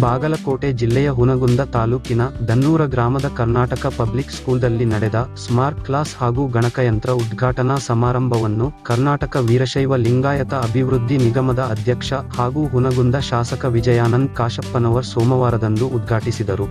ಬಾಗಲಕೋಟೆ ಜಿಲ್ಲೆಯ ಹುನಗುಂದ ತಾಲೂಕಿನ ದನ್ನೂರ ಗ್ರಾಮದ ಕರ್ನಾಟಕ ಪಬ್ಲಿಕ್ ಸ್ಕೂಲ್ದಲ್ಲಿ ನಡೆದ ಸ್ಮಾರ್ಟ್ ಕ್ಲಾಸ್ ಹಾಗೂ ಗಣಕಯಂತ್ರ ಉದ್ಘಾಟನಾ ಸಮಾರಂಭವನ್ನು ಕರ್ನಾಟಕ ವೀರಶೈವ ಲಿಂಗಾಯತ ಅಭಿವೃದ್ಧಿ ನಿಗಮದ ಅಧ್ಯಕ್ಷ ಹಾಗೂ ಹುನಗುಂದ ಶಾಸಕ ವಿಜಯಾನಂದ್ ಕಾಶಪ್ಪನವರ್ ಸೋಮವಾರದಂದು ಉದ್ಘಾಟಿಸಿದರು.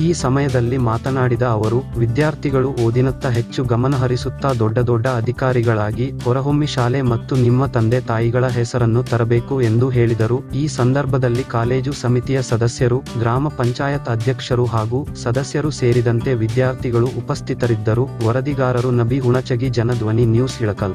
ಈ ಸಮಯದಲ್ಲಿ ಮಾತನಾಡಿದ ಅವರು, ವಿದ್ಯಾರ್ಥಿಗಳು ಓದಿನತ್ತ ಹೆಚ್ಚು ಗಮನಹರಿಸುತ್ತಾ ದೊಡ್ಡ ದೊಡ್ಡ ಅಧಿಕಾರಿಗಳಾಗಿ ಹೊರಹೊಮ್ಮಿ ಶಾಲೆ ಮತ್ತು ನಿಮ್ಮ ತಂದೆ ತಾಯಿಗಳ ಹೆಸರನ್ನು ತರಬೇಕು ಎಂದು ಹೇಳಿದರು. ಈ ಸಂದರ್ಭದಲ್ಲಿ ಕಾಲೇಜು ಸಮಿತಿಯ ಸದಸ್ಯರು, ಗ್ರಾಮ ಪಂಚಾಯತ್ ಅಧ್ಯಕ್ಷರು ಹಾಗೂ ಸದಸ್ಯರು ಸೇರಿದಂತೆ ವಿದ್ಯಾರ್ಥಿಗಳು ಉಪಸ್ಥಿತರಿದ್ದರು. ವರದಿಗಾರರು Nabi Hunachagi Janadhwani news Ilkal